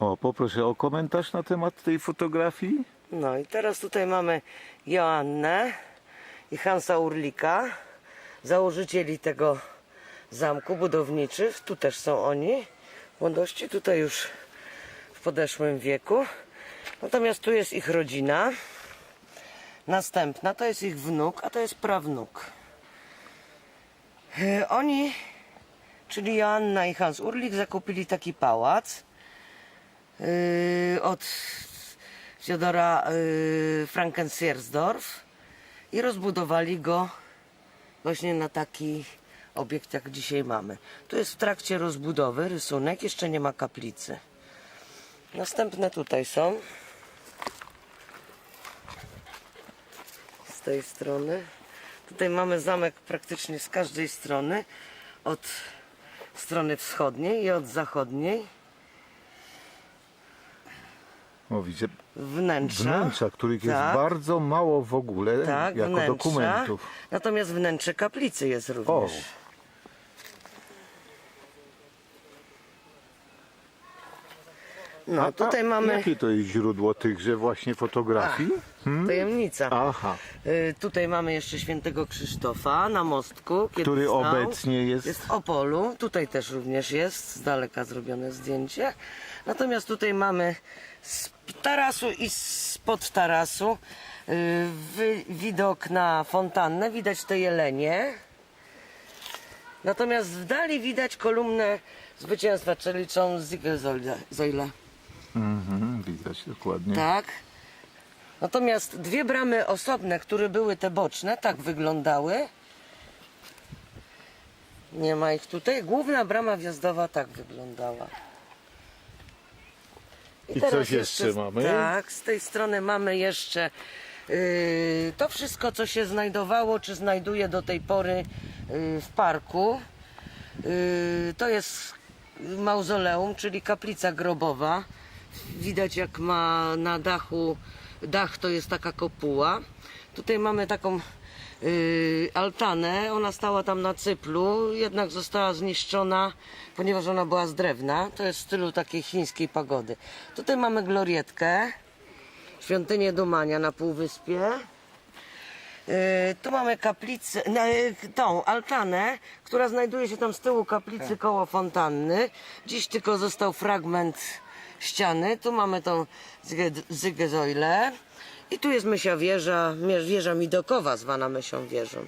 O, poproszę o komentarz na temat tej fotografii. No i teraz tutaj mamy Joannę i Hansa Urlika, założycieli tego zamku budowniczych. Tu też są oni, młodości, tutaj już w podeszłym wieku. Natomiast tu jest ich rodzina. Następna to jest ich wnuk, a to jest prawnuk. E, Oni, czyli Joanna i Hans Urlik, zakupili taki pałac yy, od yy, Frankensiersdorf i rozbudowali go właśnie na taki obiekt, jak dzisiaj mamy. Tu jest w trakcie rozbudowy rysunek, jeszcze nie ma kaplicy. Następne tutaj są. Z tej strony. Tutaj mamy zamek praktycznie z każdej strony. Od strony wschodniej i od zachodniej. Widzę Wnętrza. wnętrza, których jest Tak. bardzo mało w ogóle Tak, jako wnętrza. dokumentów. Natomiast wnętrze kaplicy jest O, No, a- tutaj mamy Jakie to jest źródło tychże właśnie fotografii? tajemnica. Aha, Y, tutaj mamy jeszcze świętego Krzysztofa na mostku. kiedy który stał. obecnie jest... Jest w Opolu. Tutaj też również jest z daleka zrobione zdjęcie. Natomiast tutaj mamy z tarasu i spod tarasu y, wy, widok na fontannę. Widać te jelenie. Natomiast w dali widać kolumnę zwycięstwa, czyli czą Zojle. Mhm, widać dokładnie. Tak. Natomiast dwie bramy osobne, które były te boczne, tak wyglądały. Nie ma ich tutaj. Główna brama wjazdowa tak wyglądała. I teraz coś jeszcze mamy? Tak, z tej strony mamy jeszcze yy, to wszystko, co się znajdowało, czy znajduje do tej pory yy, w parku. Yy, to jest mauzoleum, czyli kaplica grobowa. Widać jak ma na dachu, dach to jest taka kopuła. Tutaj mamy taką yy, altanę, ona stała tam na cyplu, jednak została zniszczona, ponieważ ona była z drewna. To jest w stylu takiej chińskiej pagody. Tutaj mamy glorietkę, świątynię Dumania na Półwyspie. Yy, tu mamy kaplicę, yy, tą altanę, która znajduje się tam z tyłu kaplicy koło fontanny. Dziś tylko został fragment ściany. Tu mamy tą Zygę- Zygezoilę. I tu jest Mysia Wieża, wieża Midokowa, zwana Mysią Wieżą.